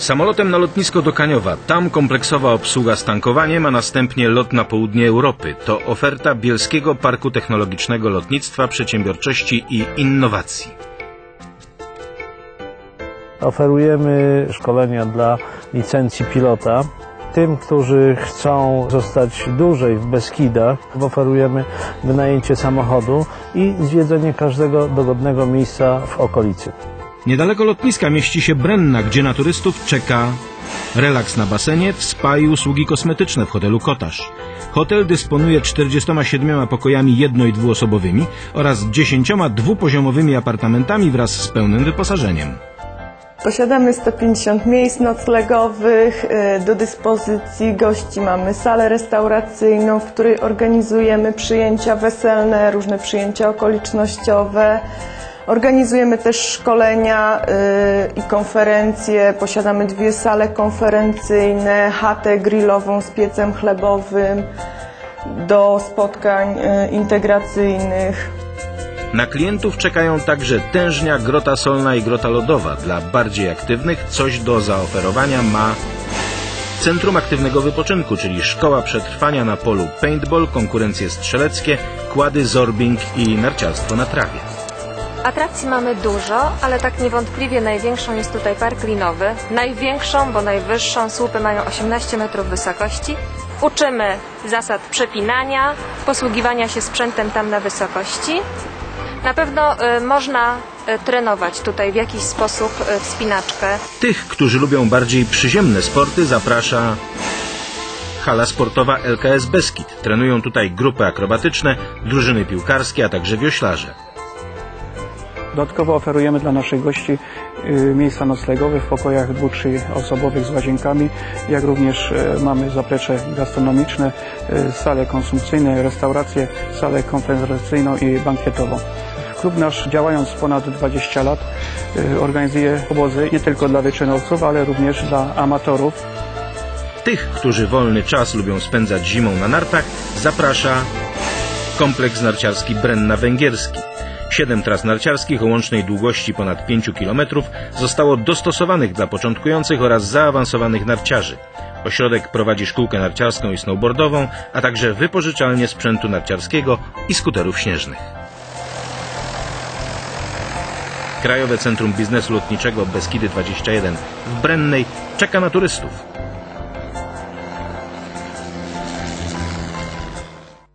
Samolotem na lotnisko do Kaniowa. Tam kompleksowa obsługa z tankowaniem, a następnie lot na południe Europy. To oferta Bielskiego Parku Technologicznego Lotnictwa, Przedsiębiorczości i Innowacji. Oferujemy szkolenia dla licencji pilota. Tym, którzy chcą zostać dłużej w Beskidach, oferujemy wynajęcie samochodu i zwiedzenie każdego dogodnego miejsca w okolicy. Niedaleko lotniska mieści się Brenna, gdzie na turystów czeka relaks na basenie, spa i usługi kosmetyczne w hotelu Kotarz. Hotel dysponuje 47 pokojami jedno- i dwuosobowymi oraz 10 dwupoziomowymi apartamentami wraz z pełnym wyposażeniem. Posiadamy 150 miejsc noclegowych. y, Do dyspozycji gości mamy salę restauracyjną, w której organizujemy przyjęcia weselne, różne przyjęcia okolicznościowe. Organizujemy też szkolenia y, i konferencje. Posiadamy dwie sale konferencyjne, chatę grillową z piecem chlebowym do spotkań y, integracyjnych. Na klientów czekają także tężnia, grota solna i grota lodowa. Dla bardziej aktywnych coś do zaoferowania ma Centrum Aktywnego Wypoczynku, czyli szkoła przetrwania na polu paintball, konkurencje strzeleckie, kłady, zorbing i narciarstwo na trawie. Atrakcji mamy dużo, ale tak niewątpliwie największą jest tutaj park linowy. Największą, bo najwyższą, słupy mają 18 metrów wysokości. Uczymy zasad przepinania, posługiwania się sprzętem tam na wysokości. Na pewno y, można y, trenować tutaj w jakiś sposób y, wspinaczkę. Tych, którzy lubią bardziej przyziemne sporty, zaprasza hala sportowa LKS Beskid. Trenują tutaj grupy akrobatyczne, drużyny piłkarskie, a także wioślarze. Dodatkowo oferujemy dla naszych gości y, miejsca noclegowe w pokojach dwu, trzy osobowych z łazienkami, jak również y, mamy zaplecze gastronomiczne, y, sale konsumpcyjne, restauracje, salę konferencyjną i bankietową. Klub nasz działając ponad 20 lat y, organizuje obozy nie tylko dla wyczynowców, ale również dla amatorów. Tych, którzy wolny czas lubią spędzać zimą na nartach, zaprasza kompleks narciarski Brenna Węgierski. Siedem tras narciarskich o łącznej długości ponad 5 km zostało dostosowanych dla początkujących oraz zaawansowanych narciarzy. Ośrodek prowadzi szkółkę narciarską i snowboardową, a także wypożyczalnię sprzętu narciarskiego i skuterów śnieżnych. Krajowe Centrum Biznesu Lotniczego Beskidy 21 w Brennej czeka na turystów.